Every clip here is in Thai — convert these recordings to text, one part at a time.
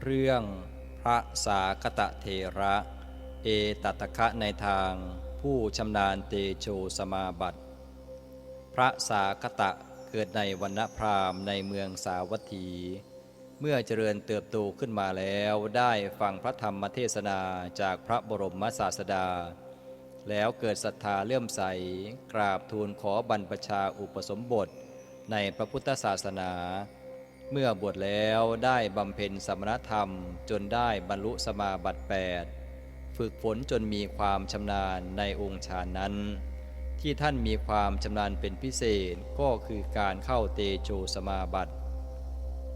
เรื่องพระสากตะเทระ เอตตะคะในทางผู้ชำนาญเตโชสมาบัติ พระสากตะเกิดในวันณพราหมณ์ในเมืองสาวัตถี เมื่อเจริญเติบโตขึ้นมาแล้วได้ฟังพระธรรมเทศนาจากพระบรมศาสดา แล้วเกิดศรัทธาเลื่อมใส กราบทูลขอบรรพชาอุปสมบทในพระพุทธศาสนา เมื่อบวชแล้วได้บำเพ็ญสมณธรรมจนได้บรรลุสมาบัติ 8 ฝึกฝนจนมีความชำนาญในองค์ฌานนั้น ที่ท่านมีความชำนาญเป็นพิเศษก็คือการเข้าเตโชสมาบัติ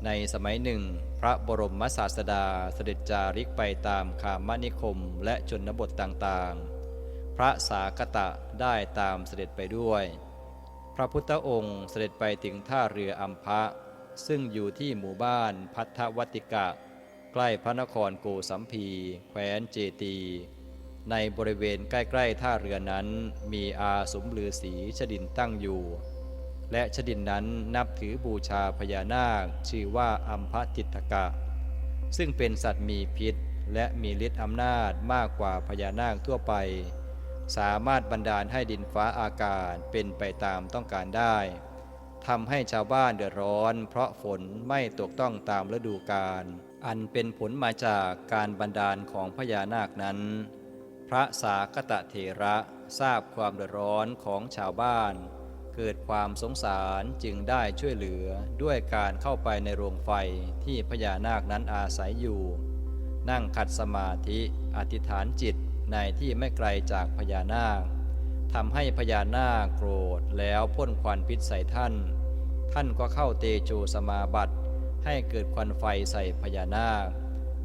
ในสมัยหนึ่ง พระบรมศาสดาเสด็จจาริกไปตามขามนิคมและชนบทต่างๆ พระสากตะได้ตามเสด็จไปด้วย พระพุทธองค์เสด็จไปถึงท่าเรืออัมพะ ซึ่งอยู่ที่หมู่บ้านพัทธวัติกะ ใกล้พระนครโกสัมพีแคว้นเจตี ในบริเวณใกล้ ๆ ท่าเรือนั้นมีอาสมฤาษีชดินตั้งอยู่ และชดินนั้นนับถือบูชาพญานาค ชื่อว่าอัมพติตกะ ซึ่งเป็นสัตว์มีพิษและมีฤทธิ์อำนาจมากกว่าพญานาคทั่วไป สามารถบันดาลให้ดินฟ้าอากาศเป็นไปตามต้องการได้ ทำให้ชาวบ้านเดือดร้อน เพราะฝนไม่ตกต้องตามฤดูกาลอันเป็นผลมาจากการบันดาลของพญานาคนั้น พระสากตะเถระทราบความเดือดร้อนของชาวบ้าน เกิดความสงสารจึงได้ช่วยเหลือด้วยการเข้าไปในโรงไฟที่พญานาคนั้นอาศัยอยู่ นั่งขัดสมาธิอธิษฐานจิตในที่ไม่ไกลจากพญานาคทำให้พญานาคโกรธแล้วพ่นควันพิษใส่ท่าน ท่านก็เข้าเตโชสมาบัติ ให้เกิดควันไฟใส่พญานาค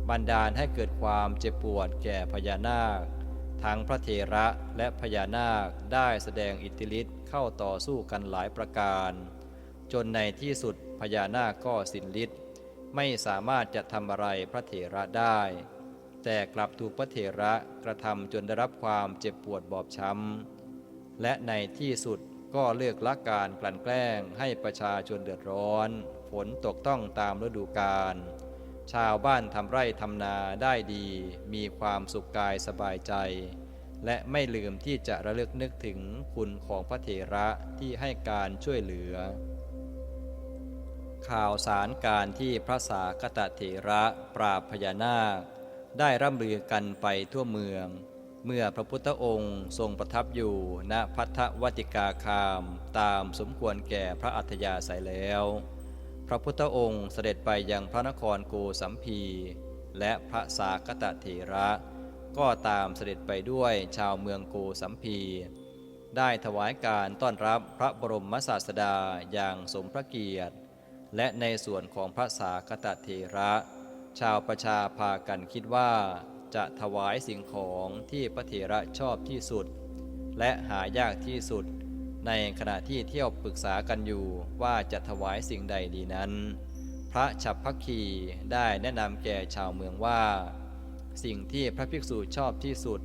บันดาลให้เกิดความเจ็บปวดแก่พญานาค ทั้งพระเถระและพญานาคได้แสดงอิทธิฤทธิ์เข้าต่อสู้กันหลายประการ จนในที่สุดพญานาคก็สิ้นฤทธิ์ไม่สามารถจะทำอะไรพระเถระได้ แต่กลับถูกพระเถระกระทำจนได้รับความเจ็บปวดบอบช้ำและในที่สุด ก็เลือกละการกลั่นแกล้งให้ประชาชนเดือดร้อน ฝนตกต้องตามฤดูกาลชาวบ้านทำไร่ทำนาได้ดี มีความสุขกายสบายใจ และไม่ลืมที่จะระลึกนึกถึงคุณของพระเถระที่ให้การช่วยเหลือ ข่าวสารการที่พระสากตะเถระปราบพญานาค ได้ร่ำลือกันไปทั่วเมือง เมื่อพระพุทธองค์ทรงประทับอยู่ณพัทธวัติกาคามตามสมควรแก่พระอัธยาศัยแล้ว พระพุทธองค์เสด็จไปยังพระนครโกสัมพี และพระสากตะเถระ ก็ตามเสด็จไปด้วยชาวเมืองโกสัมพี ได้ถวายการต้อนรับพระบรมศาสดาอย่างสมพระเกียรติ และในส่วนของพระสากตะเถระ ชาวประชาพากันคิดว่า จะถวายสิ่งของที่พระเถระชอบที่สุด และหายากที่สุด ในขณะที่เที่ยวปรึกษากันอยู่ว่าจะถวายสิ่งใดดีนั้น พระฉับพักคีได้แนะนำแก่ชาวเมืองว่า สิ่งที่พระภิกษุชอบที่สุด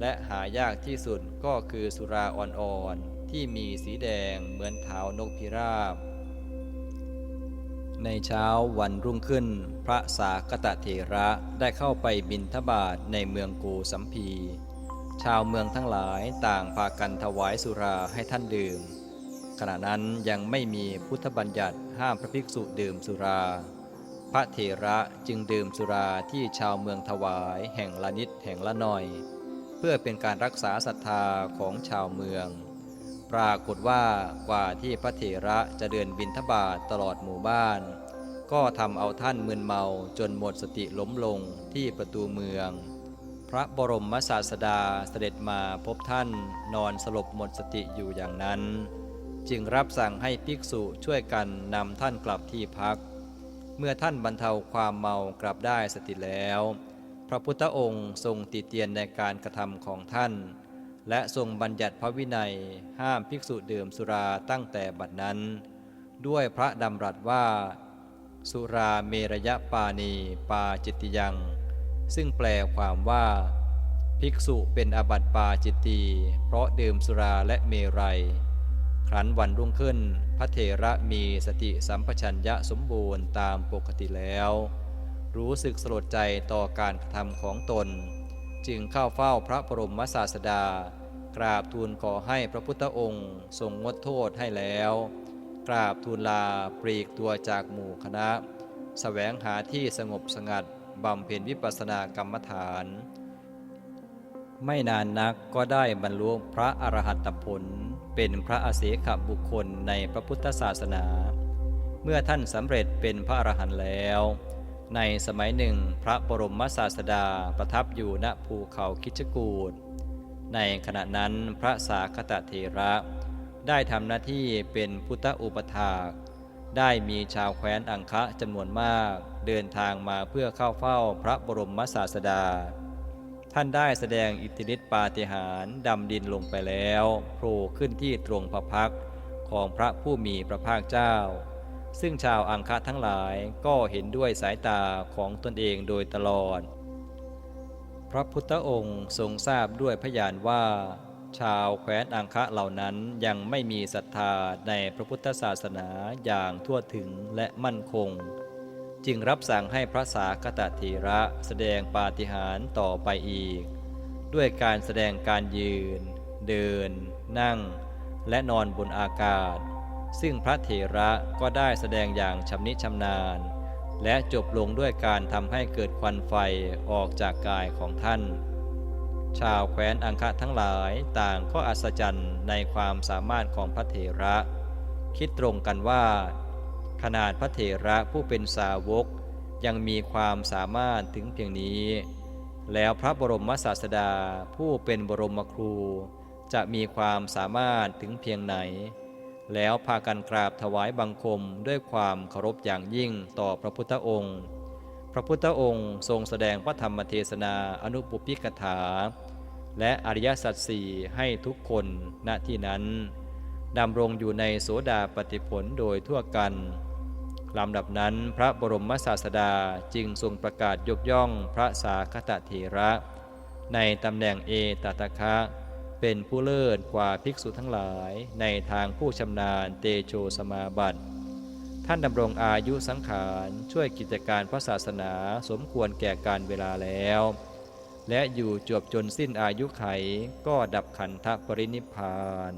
และหายากที่สุดก็คือสุราอ่อนๆที่มีสีแดงเหมือนเท้านกพิราบ ในเช้าวันรุ่งขึ้น พระสากตะเถระได้เข้าไปบินทบาทในเมืองโกสัมพี ชาวเมืองทั้งหลายต่างพากันถวายสุราให้ท่านดื่ม ขณะนั้นยังไม่มีพุทธบัญญัติห้ามพระภิกษุดื่มสุรา พระเถระจึงดื่มสุราที่ชาวเมืองถวายแห่งละนิดแห่งละหน่อย เพื่อเป็นการรักษาศรัทธาของชาวเมือง ปรากฏว่ากว่าที่พระเถระจะเดินบินทบาทตลอดหมู่บ้าน ก็ทำเอาท่านมึนเมาจนหมดสติล้มลงที่ประตูเมือง พระบรมศาสดาเสด็จมาพบท่านนอนสลบหมดสติอยู่อย่างนั้น จึงรับสั่งให้ภิกษุช่วยกันนำท่านกลับที่พัก เมื่อท่านบรรเทาความเมากลับได้สติแล้ว พระพุทธองค์ทรงติเตียนในการกระทำของท่าน และทรงบัญญัติพระวินัยห้ามภิกษุดื่มสุราตั้งแต่บัดนั้น ด้วยพระดำรัสว่า สุราเมรยปานีปาจิตติยัง ซึ่งแปลความว่า ภิกษุเป็นอาบัติปาจิตตีเพราะดื่มสุราและเมรัย ครั้นวันรุ่งขึ้น พระเถระมีสติสัมปชัญญะสมบูรณ์ตามปกติแล้ว รู้สึกสลดใจต่อการกระทำของตน จึงเข้าเฝ้าพระบรมศาสดา กราบทูลขอให้พระพุทธองค์ ทรงงดโทษให้แล้ว กราบทูลลาปลีกตัวจากหมู่คณะแสวงหาที่สงบสงัดบำเพ็ญวิปัสสนากรรมฐาน ไม่นานนักก็ได้บรรลุพระอรหัตผล เป็นพระอเสขบุคคลในพระพุทธศาสนา เมื่อท่านสำเร็จเป็นพระอรหันต์แล้ว ในสมัยหนึ่งพระบรมศาสดาประทับอยู่ณภูเขาคิชกูดในขณะนั้นพระสาคตเถระ ได้ทำหน้าที่เป็นพุทธอุปถาก ได้มีชาวแคว้นอังคะจำนวนมากเดินทางมาเพื่อเข้าเฝ้าพระบรมศาสดา ท่านได้แสดงอิทธิฤทธิปาฏิหาริย์ดำดินลงไปแล้วโผล่ขึ้นที่ตรงพระพักของพระผู้มีพระภาคเจ้า ซึ่งชาวอังคะทั้งหลายก็เห็นด้วยสายตาของตนเองโดยตลอด พระพุทธองค์ทรงทราบด้วยพยานว่า ชาวแคว้นอังคะเหล่านั้นยังไม่มีศรัทธาในพระพุทธศาสนาอย่างทั่วถึงและมั่นคง จึงรับสั่งให้พระสาคตเถระแสดงปาฏิหาริย์ต่อไปอีก ด้วยการแสดงการยืน เดิน นั่ง และนอนบนอากาศ ซึ่งพระเถระก็ได้แสดงอย่างชำนิชำนาญ และจบลงด้วยการทำให้เกิดควันไฟออกจากกายของท่าน ชาวแคว้นอังคะทั้งหลายต่างก็อัศจรรย์ในความสามารถของพระเถระ คิดตรงกันว่า ขนาดพระเถระผู้เป็นสาวกยังมีความสามารถถึงเพียงนี้ แล้วพระบรมศาสดาผู้เป็นบรมครู จะมีความสามารถถึงเพียงไหน แล้วพากันกราบถวายบังคมด้วยความเคารพอย่างยิ่งต่อพระพุทธองค์ พระพุทธองค์ทรงแสดงพระธรรมเทศนาอนุปุพิกถา และอริยสัจสี่ให้ทุกคนณที่นั้นดำรงอยู่ในโสดาปฏิผลโดยทั่วกันลำดับนั้นพระบรมศาสดาจึงทรงประกาศยกย่องพระสาคตเถระ ในตำแหน่งเอตตะคะ เป็นผู้เลิศกว่าภิกษุทั้งหลายในทางผู้ชำนาญเตโชสมาบัติ ท่านดำรงอายุสังขารช่วยกิจการพระศาสนาสมควรแก่การเวลาแล้ว และอยู่จวบจนสิ้นอายุไขก็ดับขันธปรินิพพาน